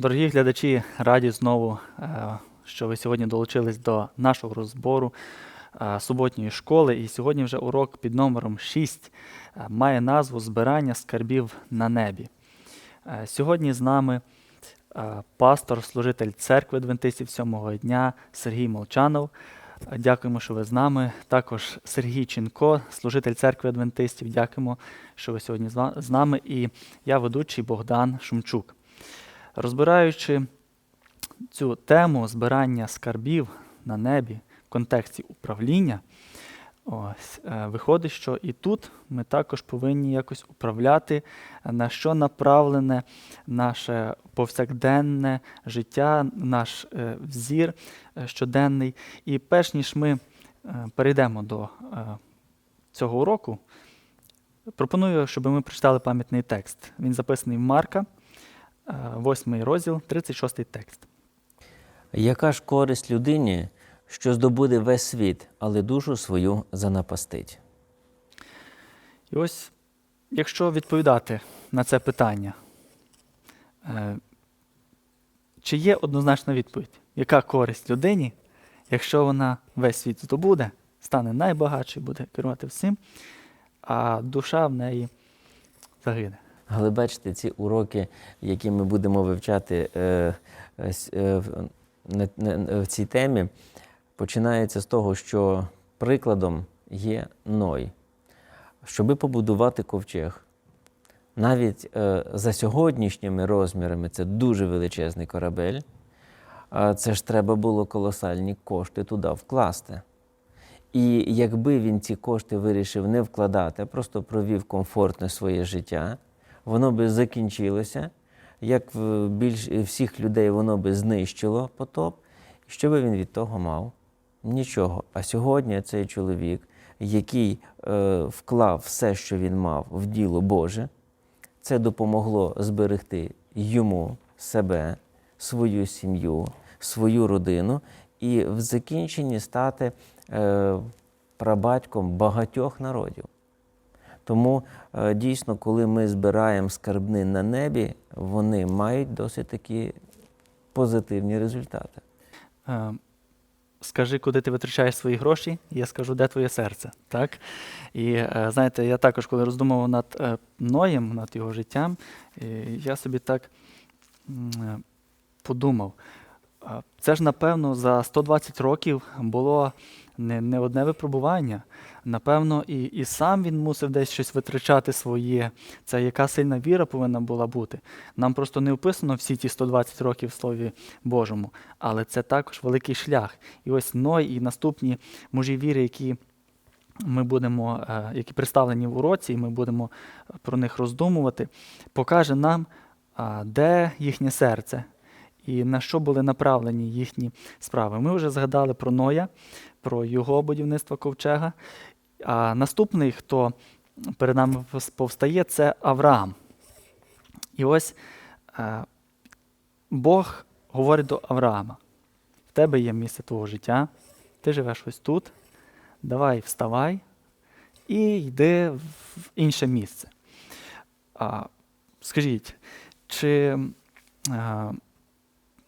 Дорогі глядачі, раді знову, е, що ви сьогодні долучились до нашого розбору е, суботньої школи. І сьогодні вже урок під номером 6 е, має назву Збирання скарбів на небі. Сьогодні з нами пастор, служитель церкви Адвентистів сьомого дня Сергій Молчанов. Дякуємо, що ви з нами. Також Сергій Ченко, служитель церкви Адвентистів. Дякуємо, що ви сьогодні з нами. І я ведучий Богдан Шумчук. Розбираючи цю тему збирання скарбів на небі в контексті управління, ось, е, виходить, що і тут ми також повинні якось управляти, на що направлене наше повсякденне життя, наш е, взір е, щоденний. І перш ніж ми перейдемо до цього уроку, пропоную, щоб ми прочитали пам'ятний текст. Він записаний в Марка. 8 розділ, 36 текст. Яка ж користь людині, що здобуде весь світ, але душу свою занапастить? І ось, якщо відповідати на це питання, е, чи є однозначна відповідь, яка користь людині, якщо вона весь світ здобуде, стане найбагатшою, буде керувати всім, а душа в неї загине? Але бачите, ці уроки, які ми будемо вивчати е, е, е, в- цій темі, починаються з того, що прикладом є Ной. Щоби побудувати ковчег, навіть за сьогоднішніми розмірами це дуже величезний корабель, це ж треба було колосальні кошти туди вкласти. І якби він ці кошти вирішив не вкладати, а просто провів комфортне своє життя, воно би закінчилося, як в більш всіх людей воно би знищило потоп. Що би він від того мав? Нічого. А сьогодні цей чоловік, який е, вклав все, що він мав, в діло Боже, це допомогло зберегти йому себе, свою сім'ю, свою родину і в закінченні стати е, прабатьком багатьох народів. Тому е, дійсно, коли ми збираємо скарбни на небі, вони мають досить такі позитивні результати. Е, Скажи, куди ти витрачаєш свої гроші, я скажу, де твоє серце. Так? І е, знаєте, я також, коли роздумував над Ноєм, над його життям, я собі так подумав. Це ж, напевно, за 120 років було не, не одне випробування. Напевно, і, і сам він мусив десь щось витрачати своє. Це яка сильна віра повинна була бути. Нам просто не описано всі ті 120 років в Слові Божому, але це також великий шлях. І ось Ной і наступні мужі віри, які ми будемо, е, які представлені в уроці, і ми будемо про них роздумувати, покаже нам, де їхнє серце і на що були направлені їхні справи. Ми вже згадали про Ноя, про його будівництво ковчега. А наступний, хто перед нами повстає, це Авраам. І ось е, Бог говорить до Авраама: в тебе є місце твого життя, ти живеш ось тут, давай вставай і йди в інше місце. Скажіть, чи а,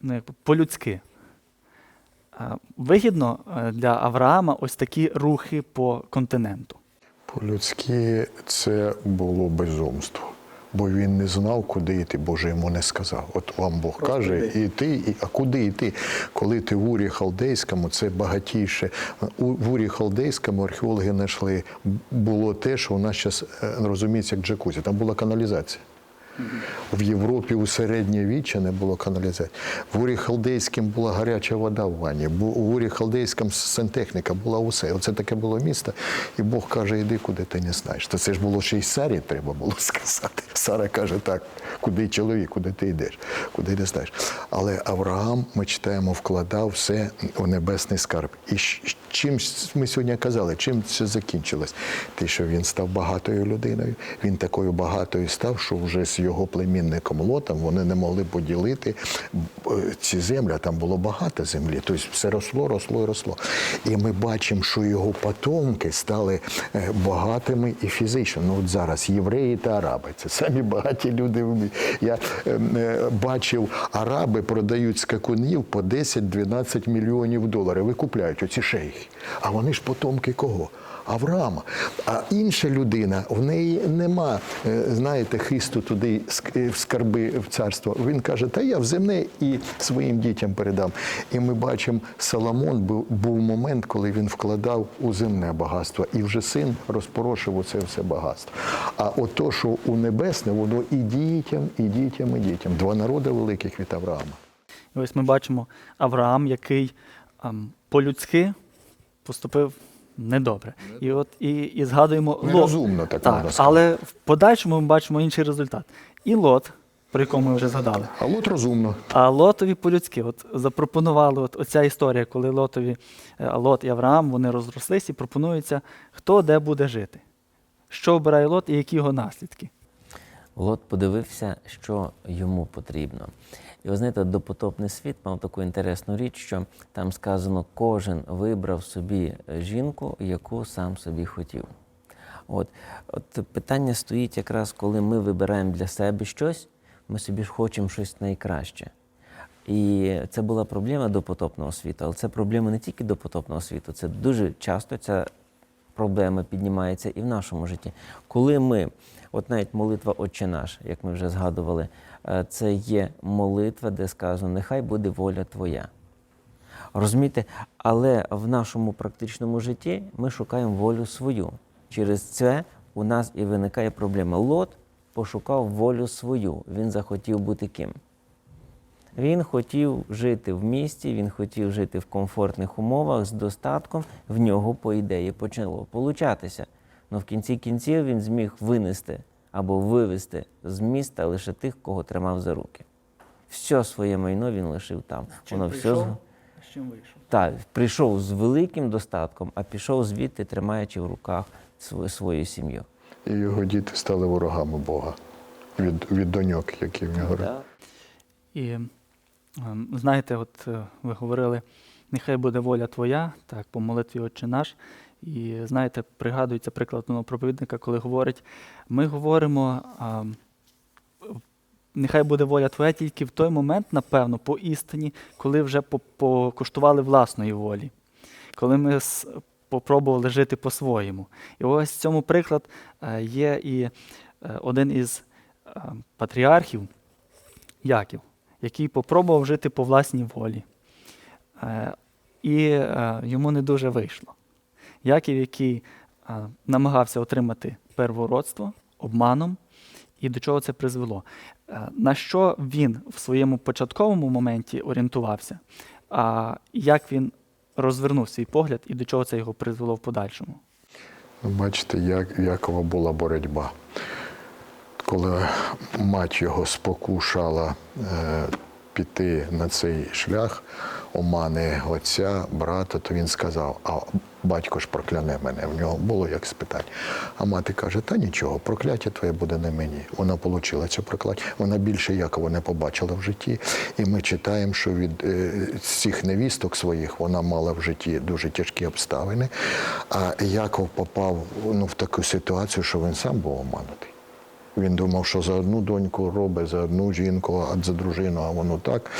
ну, по-людськи вигідно е, для Авраама ось такі рухи по континенту? По-людськи це було безумство, бо він не знав, куди йти, Боже йому не сказав. От вам Бог каже, іти, і, а куди йти? Коли ти в Урі Халдейському, це багатіше. У в Урі Халдейському археологи знайшли було те, що у нас зараз розуміється як джакузі. Там була каналізація. В Європі у середньовіччя не було каналізації. В Урі Халдейському була гаряча вода в ванні, в Урі Халдейському сантехніка була усе. Оце таке було місто. І Бог каже, іди, куди ти не знаєш. То це ж було ще й Сарі треба було сказати. Сара каже, так, куди чоловік, куди ти йдеш, куди не знаєш. Але Авраам, ми читаємо, вкладав все у небесний скарб. І чим ми сьогодні казали, чим це закінчилось? Те, що він став багатою людиною. Він такою багатою став, що вже з його його племінником Лотом, вони не могли поділити е, ці землі, там було багато землі. Тобто все росло, росло і росло. І ми бачимо, що його потомки стали е, багатими і фізично. Ну от зараз євреї та араби це самі багаті люди. Я е, е, бачив, араби продають скакунів по 10-12 мільйонів доларів. Викупляють оці шейхи. А вони ж потомки кого? Авраама. А інша людина, в неї нема, е, знаєте, хисту туди е, в скарби в царство. Він каже, та я в земне і своїм дітям передам. І ми бачимо, Соломон був, був момент, коли він вкладав у земне багатство, і вже син розпорошив оце все багатство. А ото, що у небесне, воно і дітям, і дітям, і дітям. Два народи великих від Авраама. І ось ми бачимо Авраам, який ем, по-людськи поступив недобре. І от і, і згадуємо Лот. Нерозумно, так можна сказати. Але в подальшому ми бачимо інший результат. І Лот, про якого ми вже згадали. А от розумно. А Лотові по-людськи, от запропонували от оця історія, коли Лотові, е, Лот і Авраам вони розрослись і пропонується, хто де буде жити. Що обирає Лот і які його наслідки. Лот подивився, що йому потрібно. І ви знаєте, допотопний світ мав таку інтересну річ, що там сказано, кожен вибрав собі жінку, яку сам собі хотів. От, от питання стоїть якраз, коли ми вибираємо для себе щось, ми собі хочемо щось найкраще. І це була проблема допотопного світу, але це проблема не тільки допотопного світу, це дуже часто ця проблема піднімається і в нашому житті. Коли ми, от навіть молитва Отче наш, як ми вже згадували, е, це є молитва, де сказано, нехай буде воля Твоя. Розумієте, але в нашому практичному житті ми шукаємо волю свою. Через це у нас і виникає проблема. Лот пошукав волю свою. Він захотів бути ким? Він хотів жити в місті, він хотів жити в комфортних умовах з достатком. В нього, по ідеї, почало получатися. Але в кінці кінців він зміг винести або вивезти з міста лише тих, кого тримав за руки. Все своє майно він лишив там. Воно все з- з чим вийшов? так, прийшов з великим достатком, а пішов звідти, тримаючи в руках свою, свою сім'ю. І його діти стали ворогами Бога від, від доньок, які в нього. І ем, знаєте, от е, ви говорили, нехай буде воля твоя, так, по молитві Отче наш. І знаєте, пригадується приклад одного проповідника, коли говорить, ми говоримо, ем, нехай буде воля твоя тільки в той момент, напевно, по істині, коли вже по- покуштували власної волі, коли ми с- попробували жити по-своєму. І ось в цьому приклад е, є і е, один із е, патріархів, Яків, який попробував жити по власній волі. І йому не дуже вийшло. Яків, який е, намагався отримати первородство обманом, і до чого це призвело. Е, На що він в своєму початковому моменті орієнтувався, а як він розвернув свій погляд і до чого це його призвело в подальшому. Бачите, як Якова була боротьба. Коли мать його спокушала е, піти на цей шлях омани отця, брата, то він сказав, а батько ж прокляне мене. В нього було як спитання. А мати каже, та нічого, прокляття твоє буде не мені. Вона отримала це прокляття. Вона більше Якова не побачила в житті. І ми читаємо, що від е, цих невісток своїх вона мала в житті дуже тяжкі обставини. А Яков попав ну, в таку ситуацію, що він сам був обманутий. Він думав, що за одну доньку робить, за одну жінку, а за дружину, а воно так.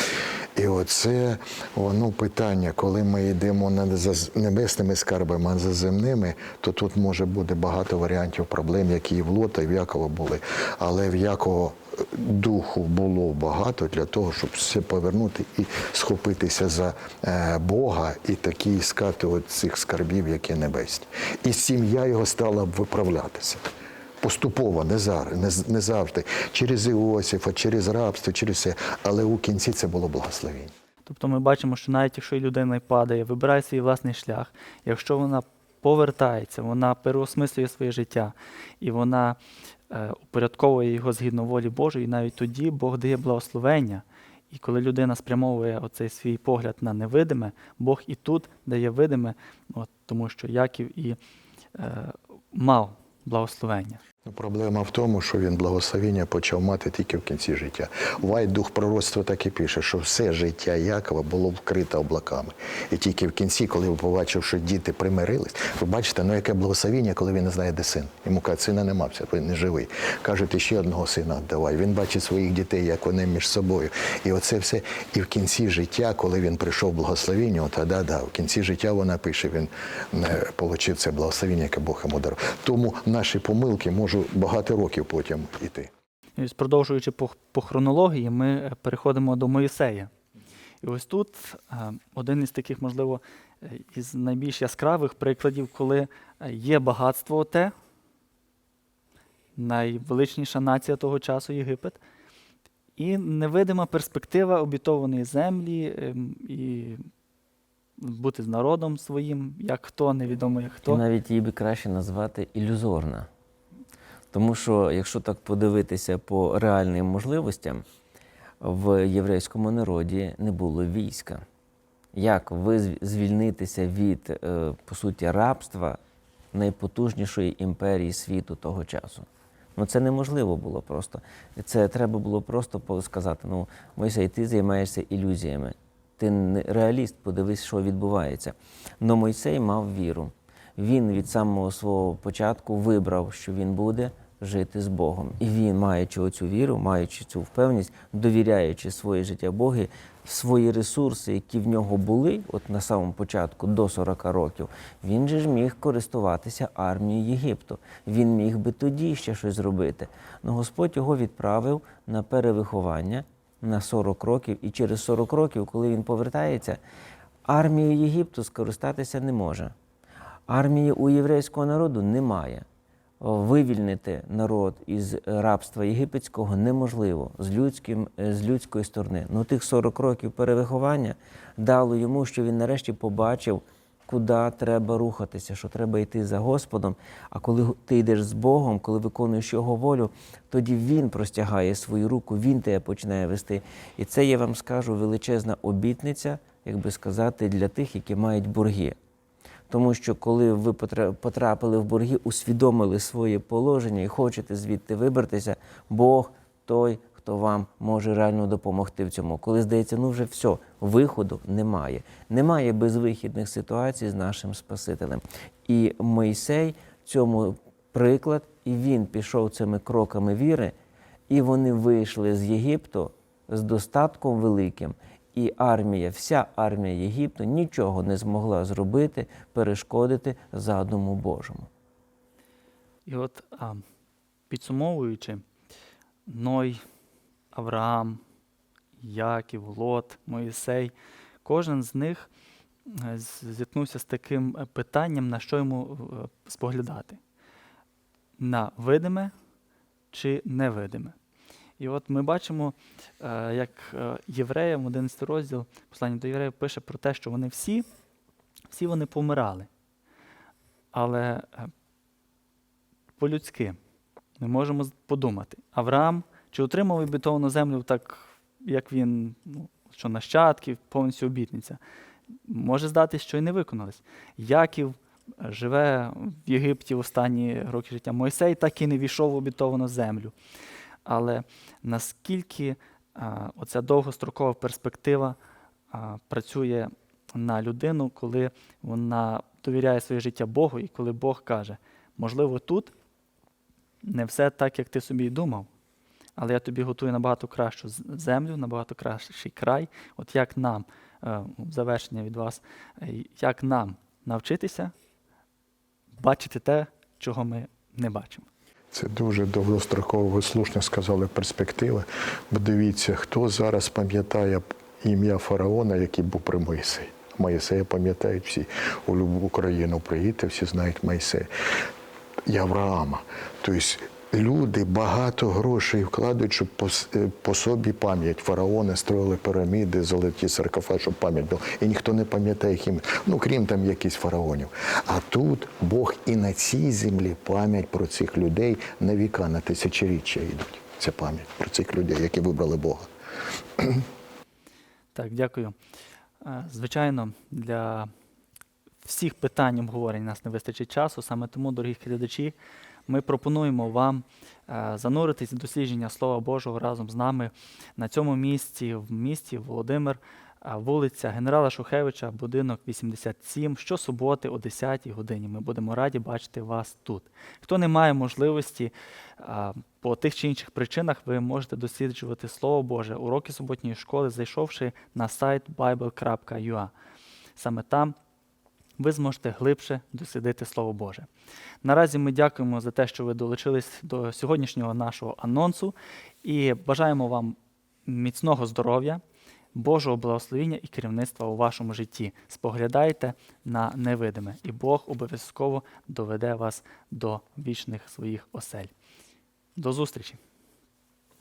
І оце воно питання, коли ми йдемо не за небесними скарбами, а за земними, то тут може бути багато варіантів проблем, які і в Лота, і в Якова були. Але в Якова е, духу було багато для того, щоб все повернути і схопитися за е, Бога і такі іскати цих скарбів, які небесні. І сім'я його стала виправлятися. Поступово, не зараз, не, не завжди, через Іосифа, через рабство, через все. Але у кінці це було благословіння. Тобто ми бачимо, що навіть якщо людина падає, вибирає свій власний шлях, якщо вона повертається, вона переосмислює своє життя і вона е, упорядковує його згідно волі Божої, і навіть тоді Бог дає благословення. І коли людина спрямовує оцей свій погляд на невидиме, Бог і тут дає видиме, от, тому що Яків і е, мав благословення. Ну, Проблема в тому, що він благословення почав мати тільки в кінці життя. Вайт дух пророцтва так і пише, що все життя Якова було вкрите облаками. І тільки в кінці, коли він побачив, що діти примирились, ви бачите, ну яке благословення, коли він не знає, де син. Йому кажуть, сина нема, він не живий. Кажуть, ще одного сина віддавай. Він бачить своїх дітей, як вони між собою. І оце все. І в кінці життя, коли він прийшов в благословення, от, да, да, в кінці життя вона пише, він не отримав це благословення, яке Бог йому дарував. Тому наші помилки можуть багато років потім йти. І продовжуючи по, по хронології, ми е, переходимо до Моїсея. І ось тут е, один із таких, можливо, е, із найбільш яскравих прикладів, коли є багатство оте, найвеличніша нація того часу Єгипет, і невидима перспектива обітованої землі ем, і бути з народом своїм, як хто, невідомо як І хто. навіть її би краще назвати ілюзорна. Тому що, якщо так подивитися по реальним можливостям, в єврейському народі не було війська. Як ви звільнитися від, е, по суті, рабства найпотужнішої імперії світу того часу? Ну це неможливо було просто. Це треба було просто сказати: ну, Мойсей, ти займаєшся ілюзіями. Ти не реаліст, подивись, що відбувається. Но Мойсей мав віру. Він від самого свого початку вибрав, що він буде жити з Богом. І він, маючи оцю віру, маючи цю впевненість, довіряючи своє життя Богу, свої ресурси, які в нього були, от на самому початку до 40 років, він же ж міг користуватися армією Єгипту. Він міг би тоді ще щось зробити. Но Господь його відправив на перевиховання на 40 років, і через 40 років, коли він повертається, армією Єгипту скористатися не може. Армії у єврейського народу немає. Вивільнити народ із рабства єгипетського неможливо з, людським, е, з людської сторони. Ну тих 40 років перевиховання дало йому, що він нарешті побачив, куди треба рухатися, що треба йти за Господом. А коли ти йдеш з Богом, коли виконуєш Його волю, тоді Він простягає свою руку, Він тебе починає вести. І це я вам скажу величезна обітниця, як би сказати, для тих, які мають борги. Тому що коли ви потра- потрапили в борги, усвідомили своє положення і хочете звідти вибратися, Бог той, хто вам може реально допомогти в цьому. Коли здається, ну вже все, виходу немає. Немає безвихідних ситуацій з нашим Спасителем. І Мойсей цьому приклад, і він пішов цими кроками віри, і вони вийшли з Єгипту з достатком великим. І армія, вся армія Єгипту нічого не змогла зробити, перешкодити задуму Божому. І от а, підсумовуючи, Ной, Авраам, Яків, Лот, Моїсей, кожен з них е, зіткнувся з таким е, питанням, на що йому е, споглядати: на видиме чи невидиме. І от ми бачимо, е, як е, євреям, 11 розділ послання до євреїв пише про те, що вони всі, всі вони помирали. Але е, по-людськи ми можемо подумати, Авраам чи отримав обітовану землю так, як він, ну, що нащадків, повністю обітниця. Може здатись, що й не виконалось. Яків живе в Єгипті в останні роки життя. Мойсей так і не війшов в обітовану землю. Але наскільки а, оця довгострокова перспектива а, працює на людину, коли вона довіряє своє життя Богу, і коли Бог каже, можливо, тут не все так, як ти собі й думав, але я тобі готую набагато кращу землю, набагато кращий край. От як нам, е, завершення від вас, е, як нам навчитися бачити те, чого ми не бачимо. Це дуже довгостроково, ви слушно сказали перспектива. Бо дивіться, хто зараз пам'ятає ім'я фараона, який був при Моїсеї. Моїсея пам'ятають всі. У любу країну приїдьте, всі знають Моїсея. І Авраама. Тобто люди багато грошей вкладають, щоб по, е, по собі пам'ять. Фараони строїли піраміди, золоті саркофаги, щоб пам'ять була. І ніхто не пам'ятає їх. Ну, крім там якихось фараонів. А тут Бог і на цій землі пам'ять про цих людей на віка, на тисячоріччя йдуть. Це пам'ять про цих людей, які вибрали Бога. Так, дякую. Е, Звичайно, для всіх питань обговорень нас не вистачить часу. Саме тому, дорогі глядачі, Ми пропонуємо вам е, зануритись в дослідження Слова Божого разом з нами на цьому місці, в місті Володимир, е, вулиця Генерала Шухевича, будинок 87, щосуботи о 10 годині. Ми будемо раді бачити вас тут. Хто не має можливості по тих чи інших причинах, ви можете досліджувати Слово Боже, уроки суботньої школи, зайшовши на сайт bible.ua. Саме там ви зможете глибше дослідити Слово Боже. Наразі ми дякуємо за те, що ви долучились до сьогоднішнього нашого анонсу і бажаємо вам міцного здоров'я, Божого благословіння і керівництва у вашому житті. Споглядайте на невидиме, і Бог обов'язково доведе вас до вічних своїх осель. До зустрічі!